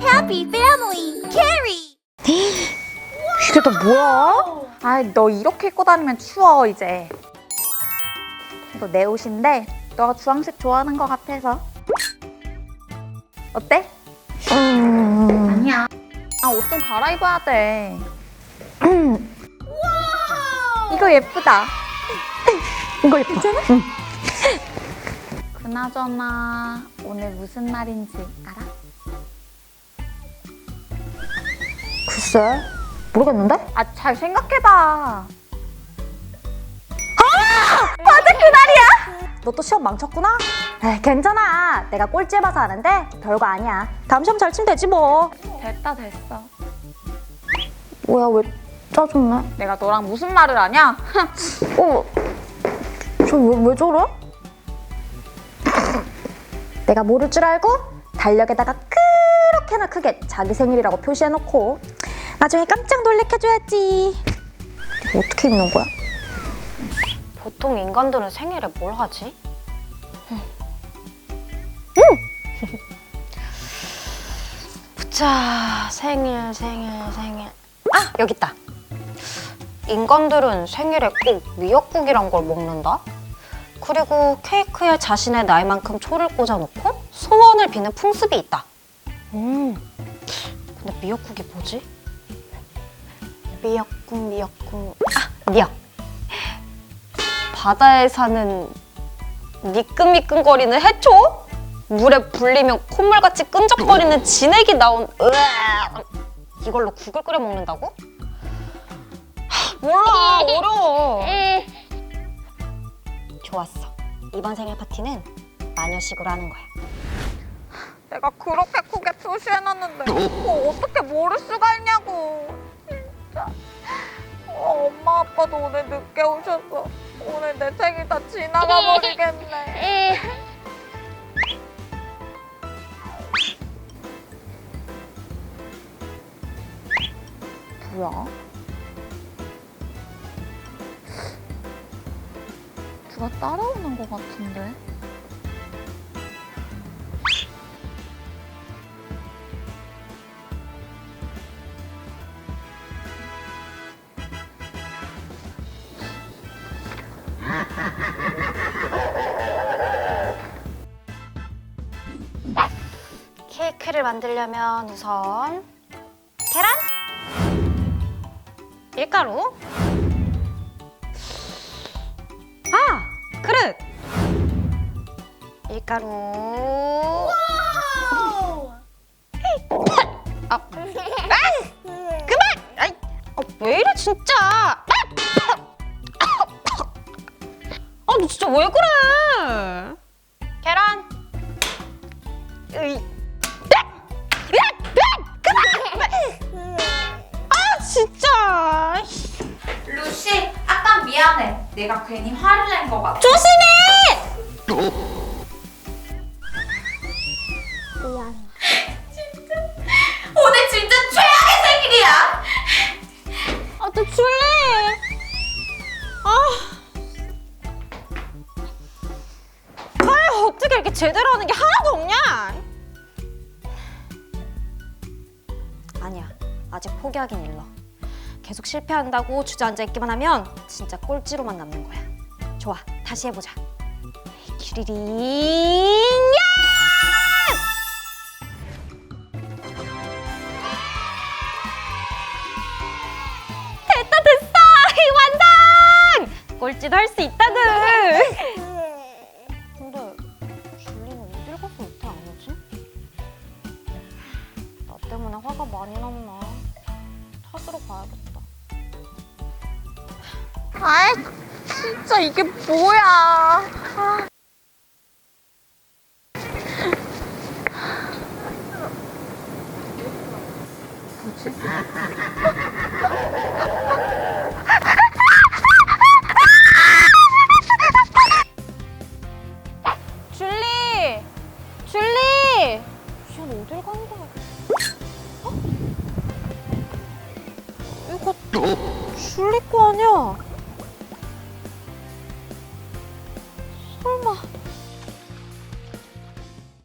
Happy family, Carrie. 이게 다 뭐야? 아이 너 이렇게 입고 다니면 추워 이제 이거 내 옷인데 너가 주황색 좋아하는 것 같아서 어때? 아 옷 좀 갈아입어야 돼 이거 예쁘다 이거 예쁘잖아? 응. 그나저나 오늘 무슨 날인지 알아? 글쎄, 모르겠는데? 아 잘 생각해봐 그날이야 너 또 시험 망쳤구나? 에이, 괜찮아. 내가 꼴찌해봐서 아는데 별거 아니야. 다음 시험 잘 치면 되지 뭐. 됐다 됐어 뭐야, 왜 짜증나? 내가 너랑 무슨 말을 하냐? 어, 저 왜 왜 저래? 내가 모를 줄 알고 달력에다가 그렇게나 크게 자기 생일이라고 표시해놓고 나중에 깜짝 놀래켜줘야지. 이거 어떻게 입는 거야? 보통 인간들은 생일에 뭘 하지? 보자 생일 생일 생일. 아 여기 있다. 인간들은 생일에 꼭 미역국이란 걸 먹는다? 그리고 케이크에 자신의 나이만큼 초를 꽂아놓고 소원을 비는 풍습이 있다. 음. 근데 미역국이 뭐지? 미역국 미역국. 아 미역 바다에 사는 미끈미끈거리는 해초? 물에 불리면 콧물같이 끈적거리는 진액이 나온 으악! 이걸로 국을 끓여 먹는다고? 하, 몰라. 어려워. 좋았어. 이번 생일 파티는 마녀식으로 하는 거야. 내가 그렇게 크게 표시해놨는데 그거 어떻게 모를 수가 있냐고. 진짜. 어, 엄마 아빠도 오늘 늦게 오셨어 오늘 내 생일 다 지나가 버리겠네 뭐야? 누가 따라오는 것 같은데? 케이크를 만들려면 우선 계란? 밀가루? 아 그릇! 밀가루. 아, 아 그만! 아, 왜 이래 진짜? 아 너 진짜 왜 그래 미안해. 내가 괜히 화를 낸 것 같아. 조심해! 오늘 진짜 최악의 생일이야. 아너 줄래? 아. 아, 어떻게 이렇게 제대로 하는 게 하나도 없냐? 아니야. 아직 포기하긴 일러 계속 실패한다고 주저앉아 있기만 하면 진짜 꼴찌로만 남는 거야. 좋아 다시 해보자. 기리링! 야! 됐다 됐어! 완성! 꼴찌도 할 수 있다구 아이, 진짜 이게 뭐야. 아. 뭐지? 줄리 줄리 쟤는 어딜 간 거야 어? 줄리 거 아니야? 설마